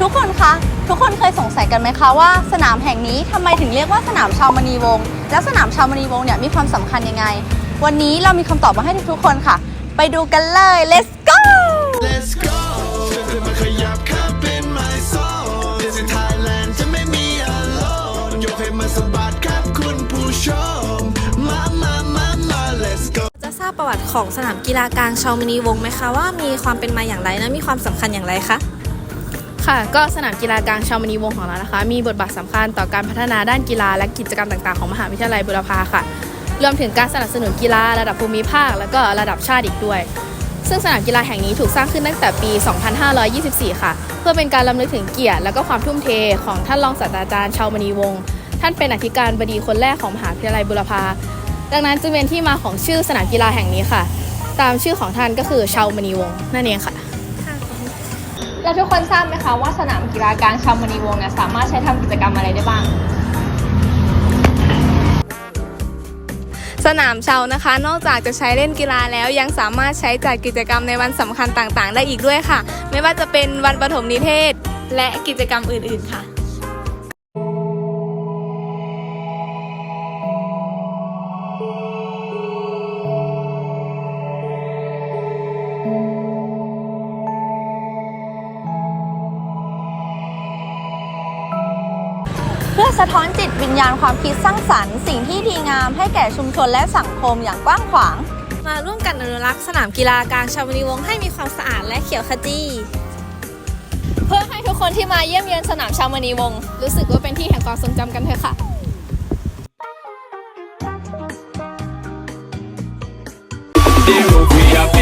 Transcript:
ทุกคนคะ ทุกคนเคยสงสัยกันไหมคะว่าสนามแห่งนี้ทำไมถึงเรียกว่าสนามชาวมณีวงศ์แล้วสนามชาวมณีวงศ์เนี่ยมีความสำคัญยังไง วันนี้เรามีคำตอบมาให้ทุกๆคนค่ะ ไปดูกันเลย let's go Let's go ราบประวัติของสนามกีฬากลางชาวมินีวงไหมคะว่ามีความเป็นมาอย่างไรและมีความสำคัญอย่างไรคะค่ะก็สนามกีฬากลางชาวมณีวงของเรานะคะ มีบทบาทสำคัญต่อการพัฒนาด้านกีฬาและกิจกรรมต่างๆของมหาวิทยาลัยบุรพาค่ะ รวมถึงการสนับสนุนกีฬาระดับภูมิภาค และก็ระดับชาติอีกด้วย ซึ่งสนามกีฬาแห่งนี้ถูกสร้างขึ้นตั้งแต่ปี 2524 ค่ะ เพื่อเป็นการรำลึกถึงเกียรติและก็ความทุ่มเทของท่านรองศาสตราจารย์ชาวมณีวงศ์ท่านเป็นอธิการบดีคนแรกของมหาวิทยาลัยบุรพา ดังนั้นจึงเป็นที่มาของชื่อสนามกีฬาแห่งนี้ค่ะ ตามชื่อของท่านก็คือชาวมณีวงศ์นั่นเองค่ะแล้วทุกคนทราบไหมคะว่าสนามกีฬากลางชาวมณีวงศ์เนี่ยสามารถใช้ทำกิจกรรมอะไรได้บ้าง สนามเชานะคะ นอกจากจะใช้เล่นกีฬาแล้วยังสามารถใช้จัดกิจกรรมในวันสำคัญต่างๆ ได้อีกด้วยค่ะ ไม่ว่าจะเป็นวันประถมนิเทศ และกิจกรรมอื่นๆค่ะ เพื่อสะท้อนจิตวิญญาณความคิดสร้างสรรค์ สิ่งที่ดีงามให้แก่ชุมชนและสังคมอย่างกว้างขวาง มาร่วมกันอนุรักษ์สนามกีฬากลางชาวมินีวงศ์ให้มีความสะอาดและเขียวขจีเพื่อให้ทุกคนที่มาเยี่ยมเยือนสนามชาวมณีวงศ์รู้สึกว่าเป็นที่แห่งความทรงจำกันเถอะค่ะ Dear, we are